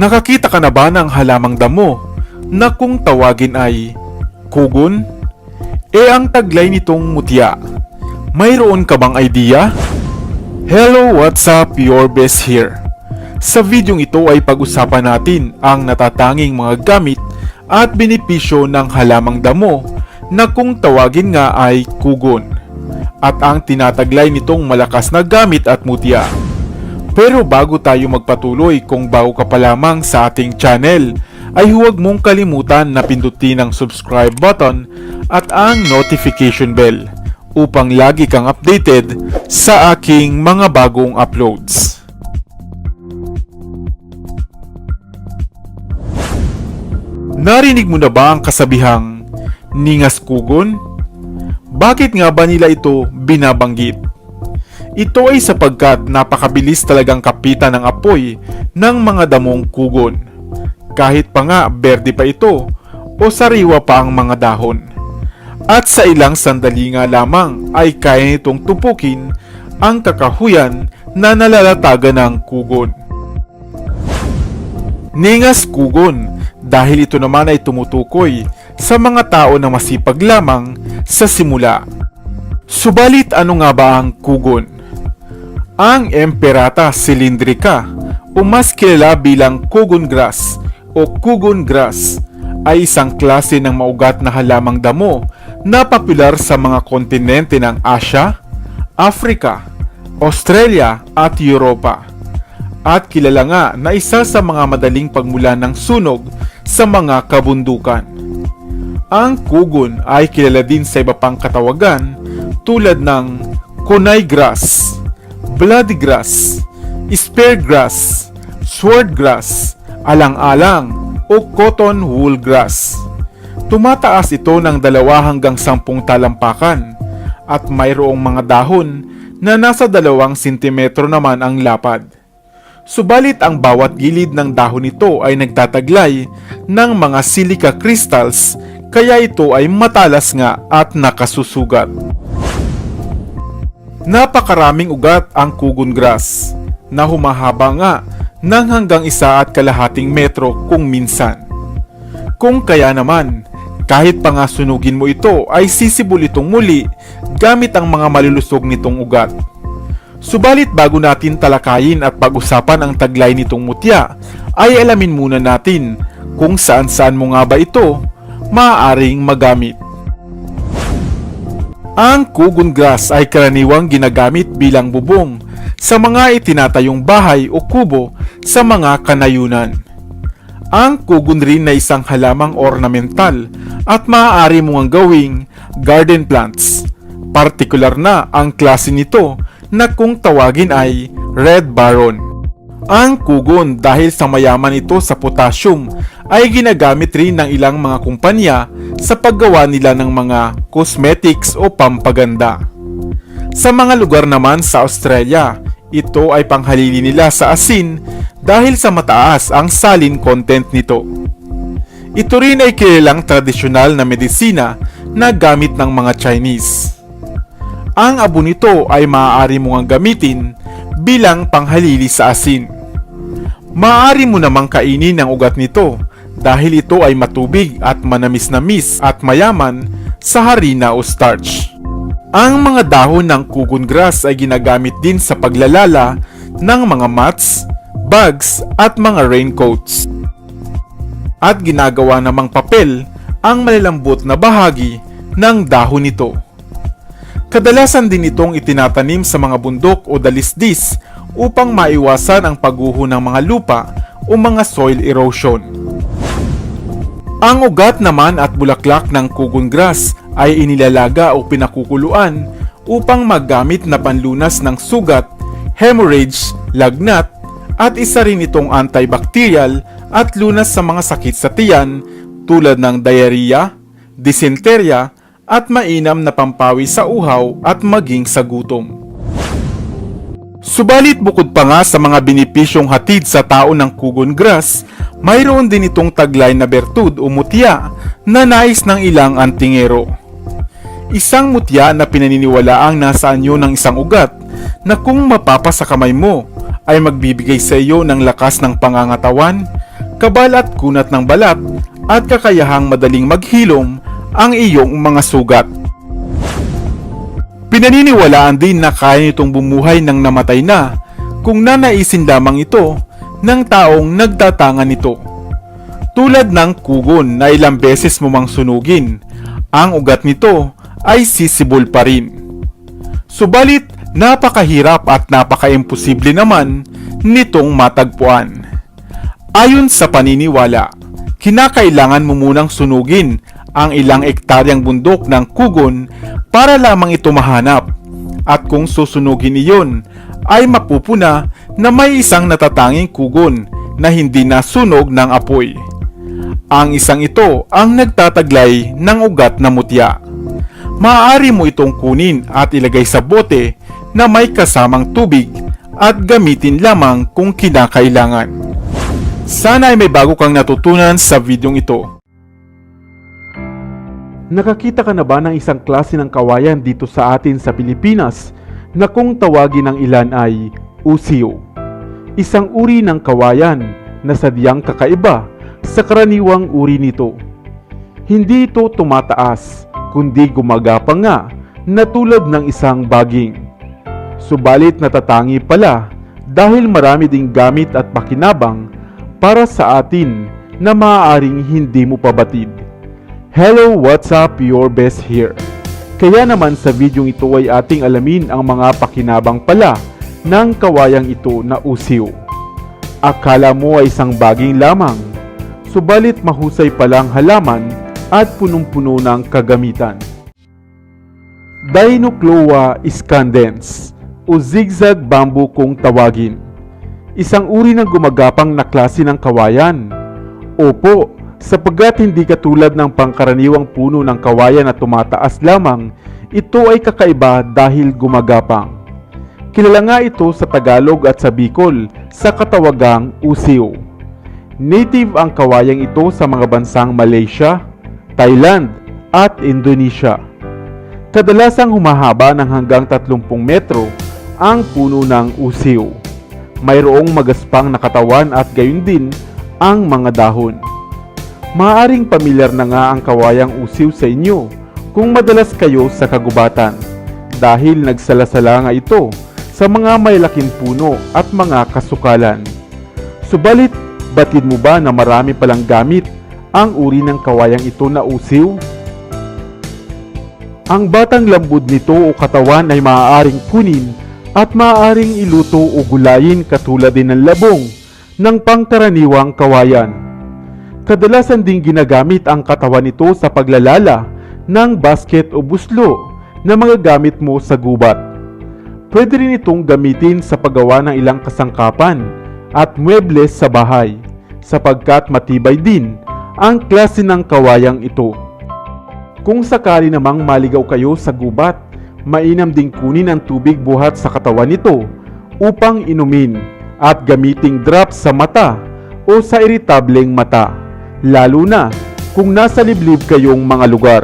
Nakakita ka na ba ng halamang damo na kung tawagin ay kugon? E ang taglay nitong mutya. Mayroon ka bang idea? Hello, what's up? Your best here. Sa videong ito ay pag-usapan natin ang natatanging mga gamit at benepisyo ng halamang damo na kung tawagin nga ay kugon at ang tinataglay nitong malakas na gamit at mutya. Pero bago tayo magpatuloy kung bago ka pa lamang sa ating channel, ay huwag mong kalimutan na pindutin ang subscribe button at ang notification bell upang lagi kang updated sa aking mga bagong uploads. Narinig mo na ba ang kasabihang ningas kugon? Bakit nga ba nila ito binabanggit? Ito ay sapagkat napakabilis talagang kapitan ng apoy ng mga damong kugon. Kahit pa nga berde pa ito o sariwa pa ang mga dahon. At sa ilang sandali nga lamang ay kaya nitong tupukin ang kakahuyan na nalalatagan ng kugon. Ningas kugon dahil ito naman ay tumutukoy sa mga tao na masipag lamang sa simula. Subalit ano nga ba ang kugon? Ang Emperata cylindrica o mas kilala bilang kugon grass o kugon grass ay isang klase ng maugat na halamang damo na popular sa mga kontinente ng Asia, Africa, Australia at Europa. At kilala nga na isa sa mga madaling pagmula ng sunog sa mga kabundukan. Ang kugon ay kilala din sa iba pang katawagan tulad ng kunay grass, bloody grass, spear grass, sword grass, alang-alang o cotton wool grass. Tumataas ito ng dalawa hanggang sampung talampakan at mayroong mga dahon na nasa dalawang sentimetro naman ang lapad. Subalit ang bawat gilid ng dahon nito ay nagtataglay ng mga silica crystals kaya ito ay matalas nga at nakasusugat. Napakaraming ugat ang kugon grass na humahaba nga ng hanggang isa at kalahating metro kung minsan. Kung kaya naman, kahit pa nga sunugin mo ito ay sisibol itong muli gamit ang mga malulusog nitong ugat. Subalit bago natin talakayin at pag-usapan ang taglay nitong mutya, ay alamin muna natin kung saan saan mo nga ba ito maaaring magamit. Ang kugon grass ay karaniwang ginagamit bilang bubong sa mga itinatayong bahay o kubo sa mga kanayunan. Ang kugon rin na isang halamang ornamental at maaari mong gawing garden plants. Partikular na ang klase nito na kung tawagin ay Red Baron. Ang kugon dahil sa mayaman ito sa potassium ay ginagamit rin ng ilang mga kumpanya sa paggawa nila ng mga cosmetics o pampaganda. Sa mga lugar naman sa Australia, ito ay panghalili nila sa asin dahil sa mataas ang saline content nito. Ito rin ay kilalang tradisyonal na medisina na gamit ng mga Chinese. Ang abo nito ay maaari mong gamitin bilang panghalili sa asin. Maaari mo namang kainin ang ugat nito dahil ito ay matubig at manamis-namis at mayaman sa harina o starch. Ang mga dahon ng kugon grass ay ginagamit din sa paglalala ng mga mats, bags at mga raincoats. At ginagawa namang papel ang malalambot na bahagi ng dahon nito. Kadalasan din itong itinatanim sa mga bundok o dalisdis upang maiwasan ang pagguho ng mga lupa o mga soil erosion. Ang ugat naman at bulaklak ng kugon grass ay inilalaga o pinakukuluan upang magamit na panlunas ng sugat, hemorrhage, lagnat, at isa rin itong antibacterial at lunas sa mga sakit sa tiyan tulad ng diarrhea, dysenteria, at mainam na pampawi sa uhaw at maging sa gutom. Subalit bukod pa nga sa mga benepisyong hatid sa tao ng kugon grass, mayroon din itong taglay na bertud o mutya na nais ng ilang antingero. Isang mutya na pinaniniwalaang nasa anyo ng isang ugat na kung mapapa sa kamay mo ay magbibigay sa iyo ng lakas ng pangangatawan, kabal at kunat ng balat, at kakayahang madaling maghilom ang iyong mga sugat. Pinaniniwalaan din na kaya nitong bumuhay ng namatay na kung nanaisin lamang ito ng taong nagtatangan nito. Tulad ng kugon na ilang beses mo mang sunugin, ang ugat nito ay sisibol pa rin. Subalit, napakahirap at napaka-imposible naman nitong matagpuan. Ayon sa paniniwala, kinakailangan mo munang sunugin ang ilang ektaryang bundok ng kugon para lamang ito mahanap. At kung susunugin iyon, ay mapupuna na may isang natatanging kugon na hindi nasunog ng apoy. Ang isang ito ang nagtataglay ng ugat na mutya. Maaari mo itong kunin at ilagay sa bote na may kasamang tubig at gamitin lamang kung kinakailangan. Sana ay may bago kang natutunan sa videong ito. Nakakita ka na ba ng isang klase ng kawayan dito sa atin sa Pilipinas na kung tawagin ng ilan ay usiyo? Isang uri ng kawayan na sadyang kakaiba sa karaniwang uri nito. Hindi ito tumataas, kundi gumagapang nga na tulad ng isang baging. Subalit natatangi pala dahil marami ding gamit at pakinabang para sa atin na maaaring hindi mo pabatid. Hello, what's up? Your best here. Kaya naman sa videong ito ay ating alamin ang mga pakinabang pala ng kawayang ito na usiw. Akala mo ay isang baging lamang, subalit mahusay palang halaman at punong-puno ng kagamitan. Dinocloa scandens o zigzag bamboo kung tawagin. Isang uri ng gumagapang na klase ng kawayan. Opo, sapagkat hindi katulad ng pangkaraniwang puno ng kawayan na tumataas lamang, ito ay kakaiba dahil gumagapang. Kilala nga ito sa Tagalog at sa Bicol sa katawagang usiw. Native ang kawayang ito sa mga bansang Malaysia, Thailand at Indonesia. Kadalasang humahaba ng hanggang 30 metro ang puno ng usiw. Mayroong magaspang na katawan at gayon din ang mga dahon. Maaring pamilyar na nga ang kawayang usiw sa inyo kung madalas kayo sa kagubatan dahil nagsalasala nga ito sa mga may laking puno at mga kasukalan. Subalit, batid mo ba na marami palang gamit ang uri ng kawayang ito na usiw? Ang batang lambud nito o katawan ay maaaring kunin at maaaring iluto o gulayin katulad din ng labong ng pangkaraniwang kawayan. Kadalasan ding ginagamit ang katawan nito sa paglalala ng basket o buslo na mga gamit mo sa gubat. Pwede rin itong gamitin sa paggawa ng ilang kasangkapan at muebles sa bahay sapagkat matibay din ang klase ng kawayang ito. Kung sakali namang maligaw kayo sa gubat, mainam ding kunin ang tubig buhat sa katawan nito upang inumin at gamiting drop sa mata o sa iritableng mata, lalo na kung nasa liblib kayong mga lugar.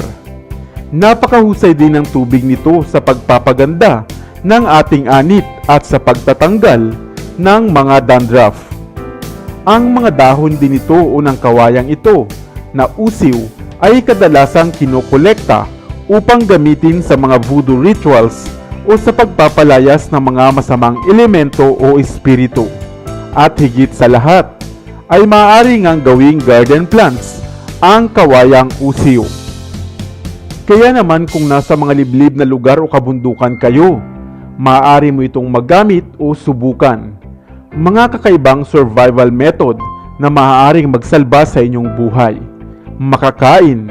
Napakahusay din ng tubig nito sa pagpapaganda ng ating anit at sa pagtatanggal ng mga dandruff. Ang mga dahon din ito o ng kawayang ito na usiw ay kadalasang kinokolekta upang gamitin sa mga voodoo rituals o sa pagpapalayas ng mga masamang elemento o espiritu. At higit sa lahat, ay maaari ngang gawing garden plants ang kawayang usiw. Kaya naman kung nasa mga liblib na lugar o kabundukan kayo, maaari mo itong magamit o subukan. Mga kakaibang survival method na maaaring magsalba sa inyong buhay. Makakain,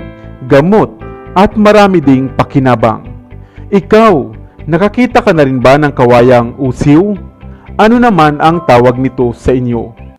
gamot, at marami ding pakinabang. Ikaw, nakakita ka na rin ba ng kawayang usiw? Ano naman ang tawag nito sa inyo?